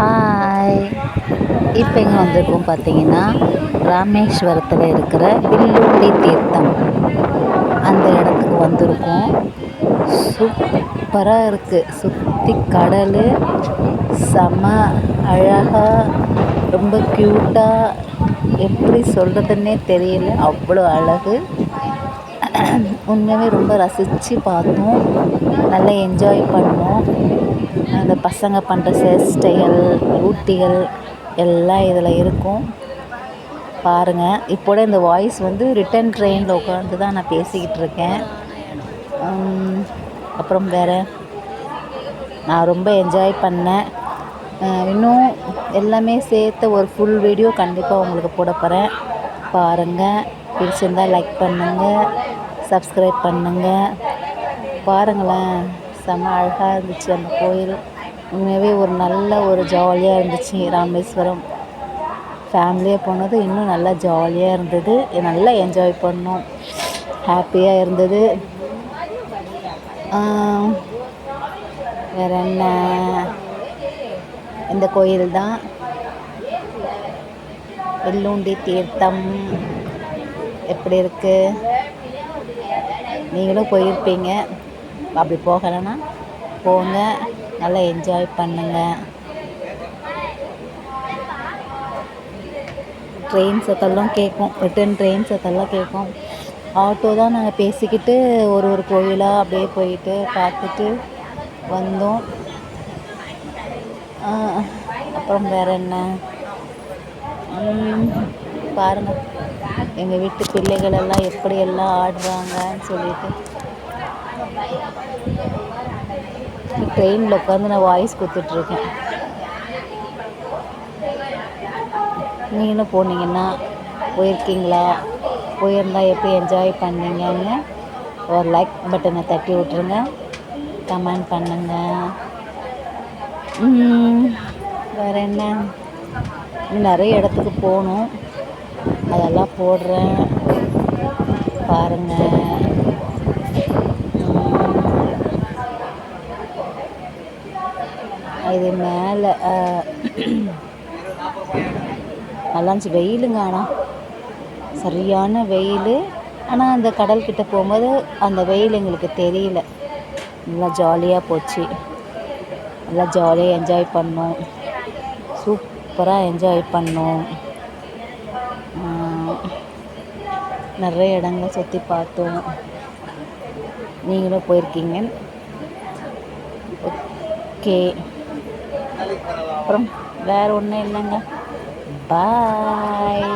Hi இப்போ எங்கே வந்திருக்கோம் பார்த்தீங்கன்னா ராமேஸ்வரத்தில் இருக்கிற வில்லுண்டி தீர்த்தம். அந்த இடத்துக்கு வந்திருக்கோம். சூப்பராக இருக்குது சுற்றி கடல் செம அழகாக ரொம்ப க்யூட்டாக எப்படி சொல்கிறதுன்னே தெரியல. அவ்வளோ அழகு. உண்மையாகவே ரொம்ப ரசித்து பார்த்தோம். நல்லா என்ஜாய் பண்ணோம். அந்த பசங்க பண்ணுற சேஷ்டைகள் ஊட்டிகள் எல்லாம் இதில் இருக்கும். பாருங்கள் இப்போட இந்த வாய்ஸ் வந்து ரிட்டன் ட்ரெயினில் உட்காந்து தான் நான் பேசிக்கிட்டு இருக்கேன். அப்புறம் வேறு. நான் ரொம்ப என்ஜாய் பண்ணேன். இன்னும் எல்லாமே சேர்த்து ஒரு ஃபுல் வீடியோ கண்டிப்பாக உங்களுக்கு போட போகிறேன் பாருங்கள் பிடிச்சிருந்தால் லைக் பண்ணுங்கள் சப்ஸ்கிரைப் பண்ணுங்கள் பாருங்களேன். செம்ம அழகாக இருந்துச்சு அந்த கோயில். உண்மையாகவே ஒரு நல்ல ஒரு ஜாலியாக இருந்துச்சு ராமேஸ்வரம். ஃபேமிலியாக போனது இன்னும் நல்லா ஜாலியாக இருந்தது. நல்லா என்ஜாய் பண்ணோம். ஹாப்பியாக இருந்தது. வேறு வேற என்ன? இந்த கோயில் தான். வெள்ளூண்டி தீர்த்தம். எப்படி இருக்குது நீங்களும் போயிருப்பீங்க. அப்படி போகலைன்னா போங்க நல்லா என்ஜாய் பண்ணுங்க. ட்ரெயின் சத்தெல்லாம் கேட்கும். ரிட்டன் ட்ரெயின் சத்தெல்லாம் கேட்கும். ஆட்டோ தான் நாங்கள் பேசிக்கிட்டு ஒரு ஒரு கோயிலாக அப்படியே போயிட்டு பார்த்துட்டு வந்தோம். அப்புறம் வேற என்ன? பாருங்கள் எங்கள் வீட்டு பிள்ளைகள் எல்லாம் எப்படி எல்லாம் ஆடுறாங்கன்னு சொல்லிட்டு. ட்ரெயினில் உட்காந்து நான் வாய்ஸ் கொடுத்துட்ருக்கேன் நீங்களும் போனீங்கன்னா போயிருக்கீங்களா? போயிருந்தால் எப்படி என்ஜாய் பண்ணீங்கன்னு ஒரு லைக் பட்டனை தட்டி விட்ருங்க கமெண்ட் பண்ணுங்க. வேறு என்ன? நிறைய இடத்துக்கு போகணும். அதெல்லாம் போடுறேன். பாருங்கள் அது மேலே நல்லா இருந்துச்சு வெயிலுங்க ஆனால் சரியான வெயில். ஆனால் அந்த கடல்கிட்ட போகும்போது அந்த வெயில் எங்களுக்கு தெரியல. நல்லா ஜாலியாக போச்சு. நல்லா ஜாலியாக என்ஜாய் பண்ணோம். சூப்பராக என்ஜாய் பண்ணோம். நிறைய இடங்களை சுற்றி பார்த்தோம். நீங்களும் போயிருக்கீங்க ஓகே. அப்புறம் வேறு ஒன்றும் இல்லைங்க. பாய்